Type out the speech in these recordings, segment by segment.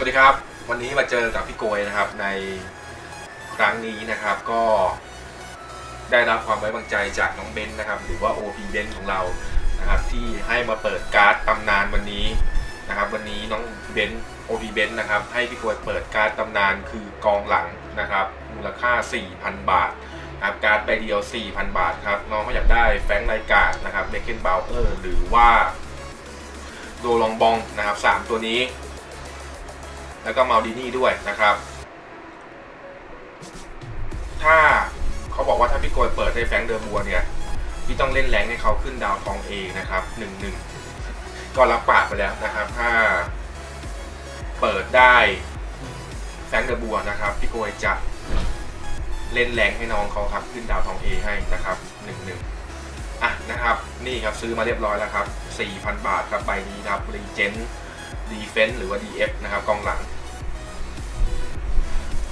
สวัสดีครับ วันนี้มาเจอกับพี่โกยนะครับในครั้งนี้นะครับก็ได้รับความไว้วางใจจากน้องเบนซ์นะครับ หรือว่า OP เบนซ์ของเรานะครับที่ให้มาเปิดการ์ดตำนานวันนี้นะครับ วันนี้น้องเบนซ์ OP เบนซ์นะครับ ให้พี่โกยเปิดการ์ดตำนานคือกองหลังนะครับ มูลค่า 4,000 บาทนะครับการ์ดใบเดียว 4,000 บาทครับน้องเขาอยากได้แฟงค์ไรกาดนะครับเบเกนบาวเออร์หรือว่าโดลองบองนะครับสามตัวนี้ แล้วก็มาลดินี่ด้วยนะครับ ถ้าเขาบอกว่าถ้าพี่โกยเปิดได้แฟงเดอร์บัวเนี่ย พี่ต้องเล่นแรงให้เขาขึ้นดาวทองเอนะครับหนึ่งหนึ่งก็รับปากไปแล้วนะครับ ถ้าเปิดได้แฟงเดอร์บัวนะครับ พี่โกยจะเล่นแรงให้น้องเขาครับขึ้นดาวทองเอให้นะครับหนึ่งหนึ่งอะนะครับ นี่ครับซื้อมาเรียบร้อยแล้วครับ 4,000 บาทครับใบนี้ครับรีเจนดีเฟน s ์หรือว่า DF นะครับกองหลัง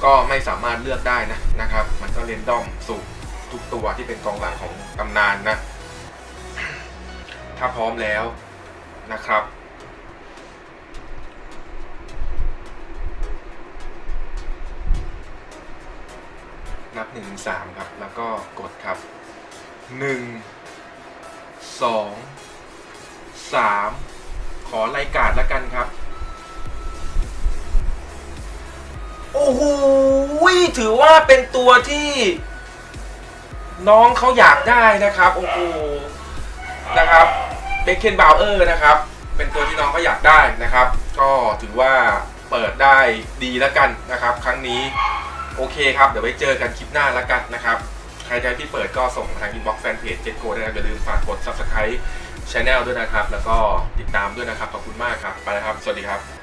ก็ไม่สามารถเลือกได้นะนะครับ มันก็เรนดอมสู่ทุกตัวที่เป็นกองหลังของตำนานนะ ถ้าพร้อมแล้วนะครับ นับหนึ่งสามครับ แล้วก็กดครับหนึ่งสองสามขอรายการแล้วกันครับ อ้โหถือว่าเป็นตัวที่น้องเขาอยากได้นะครับ โอ้โหนะครับเบคเคนบาวเออร์นะครับ เป็นตัวที่น้องเขาอยากได้นะครับ ก็ถือว่าเปิดได้ดีแล้วกันนะครับ ครั้งนี้โอเคครับเดี๋ยวไว้เจอกันคลิปหน้าแล้วกันนะครับใครให้พี่เปิดก็ส่งมาทางอินบ็อกซ์แฟนเพจเจ็ดโกด้วยนะอย่าลืมฝากกด subscribe channel ด้วยนะครับ แล้วก็ติดตามด้วยนะครับ ขอบคุณมากครับ ไปแล้วครับ สวัสดีครับ